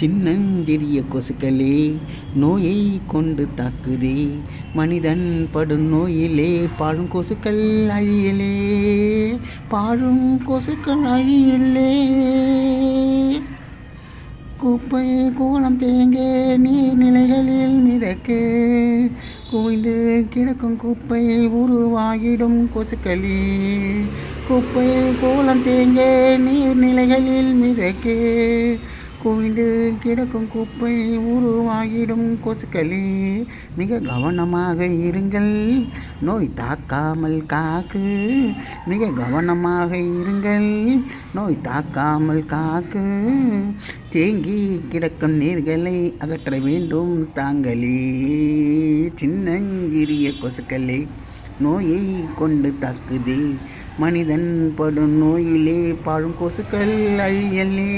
சின்னஞ்சிறிய கொசுக்களே நோயை கொண்டு தாக்குதே. மனிதன் படும் நோயிலே பாழும் கொசுக்கள் அழியலே. பாழும் கொசுக்கள் அழியலே. குப்பை கூலம் தேங்க நீர்நிலைகளில் மிதக்க. குவிந்து கிடக்கும் குப்பை உருவாகிடும் கொசுக்களே. குப்பை கோலம் தேங்க நீர்நிலைகளில் மிதக்க. குவிந்து கிடக்கும் குப்பை உருவாகிடும் கொசுக்களே. மிக கவனமாக இருங்கள். நோய் தாக்காமல் காக்கு. மிக கவனமாக இருங்கள். நோய் தாக்காமல் காக்கு. தேங்கி கிடக்கும் நீர்களை அகற்ற வேண்டும் தாங்களே. சின்னஞ்சிறிய கொசுக்களே நோயை கொண்டு தாக்குதே. மனிதன் படும் நோயிலே பாழும் கொசுக்கள் அழியலே.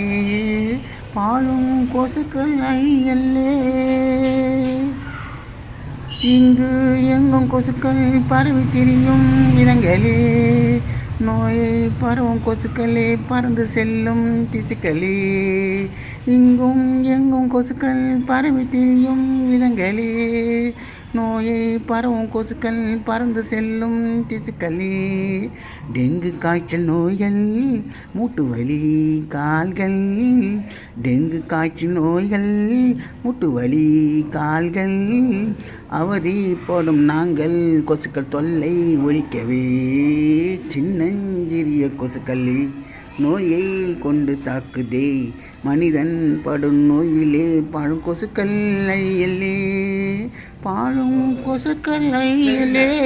பாழும் கொசுக்கள் ஐயல்லே. இங்கு எங்கும் கொசுக்கள் பரவி திரியும் விலங்கலே நோயை பரவும் கொசுக்களே பறந்து செல்லும் திசுக்களே. இங்கும் எங்கும் கொசுக்கள் பரவி திரியும் விலங்கலே நோயை பரவும் கொசுக்கள் பறந்து செல்லும் திசுக்களே. டெங்கு காய்ச்சல் நோய்கள் மூட்டு வலி கால்கள். டெங்கு காய்ச்சல் நோய்கள் மூட்டு வலி கால்கள். அவதி போடும் நாங்கள் கொசுக்கள் தொல்லை ஒழிக்கவே கொடிய கொசுக்களே நோயை கொண்டு தாக்குதே. மனிதன் படும் நோயிலே பாழும் கொசுக்கள் அழியலே. பாழும் கொசுக்கள் அழியலே.